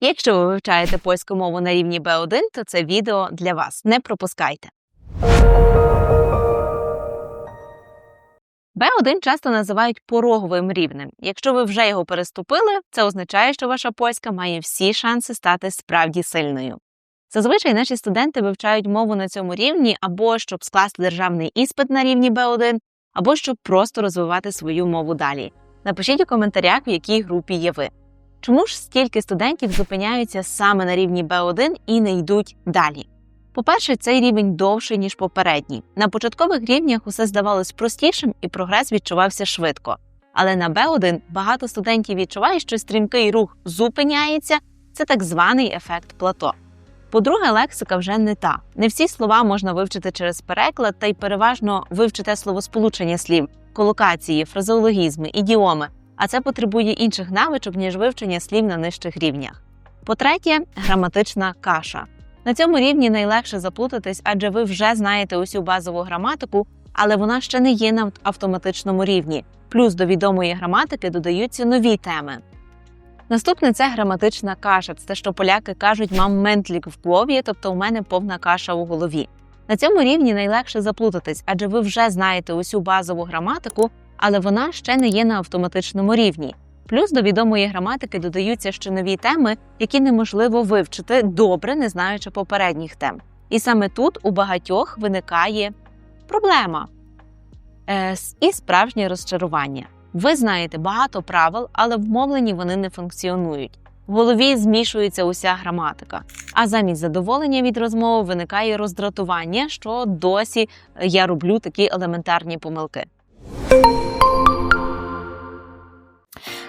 Якщо ви вивчаєте польську мову на рівні B1, то це відео для вас. Не пропускайте. B1 часто називають пороговим рівнем. Якщо ви вже його переступили, це означає, що ваша польська має всі шанси стати справді сильною. Зазвичай наші студенти вивчають мову на цьому рівні або щоб скласти державний іспит на рівні B1, або щоб просто розвивати свою мову далі. Напишіть у коментарях, в якій групі є ви. Чому ж стільки студентів зупиняються саме на рівні B1 і не йдуть далі? По-перше, цей рівень довший, ніж попередній. На початкових рівнях усе здавалось простішим і прогрес відчувався швидко. Але на B1 багато студентів відчувають, що стрімкий рух зупиняється це так званий ефект плато. По-друге, лексика вже не та. Не всі слова можна вивчити через переклад, та й переважно вивчите словосполучення слів, колокації, фразеологізми, ідіоми, а це потребує інших навичок, ніж вивчення слів на нижчих рівнях. По-третє, граматична каша. На цьому рівні найлегше заплутатись, адже ви вже знаєте усю базову граматику, але вона ще не є на автоматичному рівні. Плюс до відомої граматики додаються нові теми. Наступне це граматична каша. Це те, що поляки кажуть мам ментлік в голові, тобто у мене повна каша у голові. На цьому рівні найлегше заплутатись, адже ви вже знаєте усю базову граматику, але вона ще не є на автоматичному рівні. Плюс до відомої граматики додаються ще нові теми, які неможливо вивчити добре, не знаючи попередніх тем. І саме тут у багатьох виникає проблема е, і справжнє розчарування. Ви знаєте багато правил, але в мовленні вони не функціонують. В голові змішується уся граматика, а замість задоволення від розмови виникає роздратування, що досі я роблю такі елементарні помилки.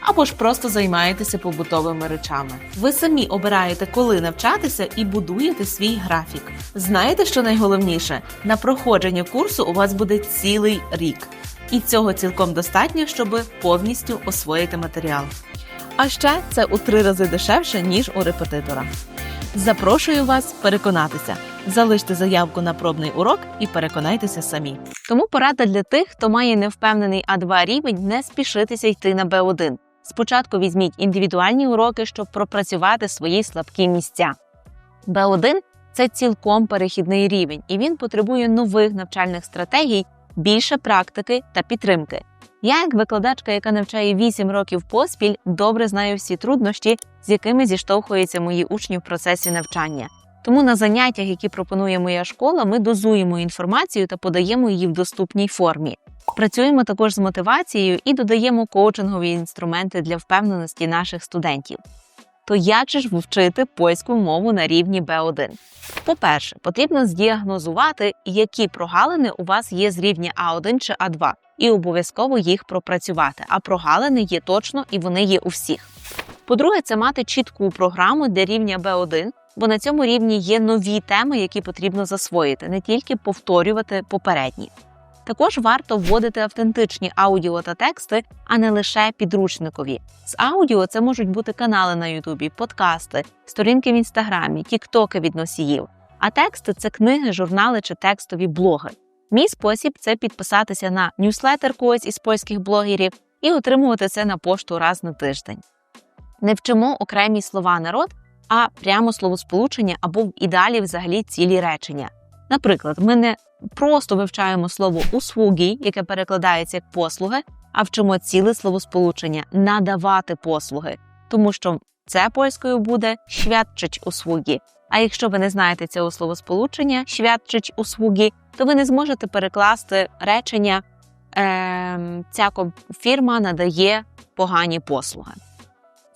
або ж просто займаєтеся побутовими речами. Ви самі обираєте, коли навчатися, і будуєте свій графік. Знаєте, що найголовніше? На проходження курсу у вас буде цілий рік, і цього цілком достатньо, щоб повністю освоїти матеріал. А ще це у три рази дешевше ніж у репетитора. Запрошую вас переконатися. Залиште заявку на пробний урок і переконайтеся самі. Тому порада для тих, хто має невпевнений А2 рівень, не спішитися йти на Б1. Спочатку візьміть індивідуальні уроки, щоб пропрацювати свої слабкі місця. Б1 це цілком перехідний рівень, і він потребує нових навчальних стратегій, більше практики та підтримки. Я, як викладачка, яка навчає 8 років поспіль, добре знаю всі труднощі, з якими зіштовхуються мої учні в процесі навчання. Тому на заняттях, які пропонує моя школа, ми дозуємо інформацію та подаємо її в доступній формі. Працюємо також з мотивацією і додаємо коучингові інструменти для впевненості наших студентів. То як же ж вчити польську мову на рівні B1? По-перше, потрібно здіагнозувати, які прогалини у вас є з рівня А1 чи А2, і обов'язково їх пропрацювати. А прогалини є точно і вони є у всіх. По-друге, це мати чітку програму для рівня B1, бо на цьому рівні є нові теми, які потрібно засвоїти, не тільки повторювати попередні. Також варто вводити автентичні аудіо та тексти, а не лише підручникові. З аудіо це можуть бути канали на Ютубі, подкасти, сторінки в інстаграмі, тіктоки від носіїв. А тексти це книги, журнали чи текстові блоги. Мій спосіб це підписатися на ньюслетер когось із польських блогерів і отримувати це на пошту раз на тиждень. Не вчимо окремі слова народ, а прямо словосполучення або в ідеалі взагалі цілі речення. Наприклад, ми не просто вивчаємо слово услуги, яке перекладається як послуги, а вчимо ціле словосполучення надавати послуги, тому що це польською буде świadczyć услуги. А якщо ви не знаєте цього словосполучення «świadczyć услуги, то ви не зможете перекласти речення ем, ця фірма надає погані послуги.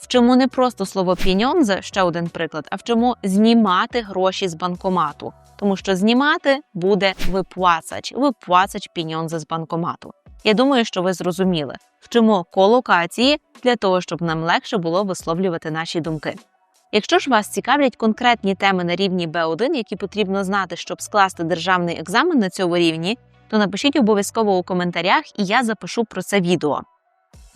Вчимо не просто слово піньонзе, ще один приклад, а вчимо знімати гроші з банкомату. Тому що знімати буде виплацач, виплацач піньонзе з банкомату. Я думаю, що ви зрозуміли. Вчимо колокації для того, щоб нам легше було висловлювати наші думки. Якщо ж вас цікавлять конкретні теми на рівні B1, які потрібно знати, щоб скласти державний екзамен на цьому рівні, то напишіть обов'язково у коментарях, і я запишу про це відео.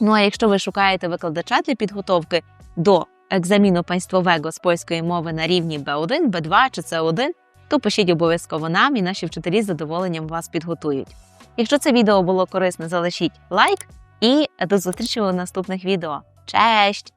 Ну а якщо ви шукаєте викладача для підготовки до екзаміну панствового з польської мови на рівні B1, B2 чи C1, то пишіть обов'язково нам, і наші вчителі з задоволенням вас підготують. Якщо це відео було корисне, залишіть лайк і до зустрічі у наступних відео. Честь!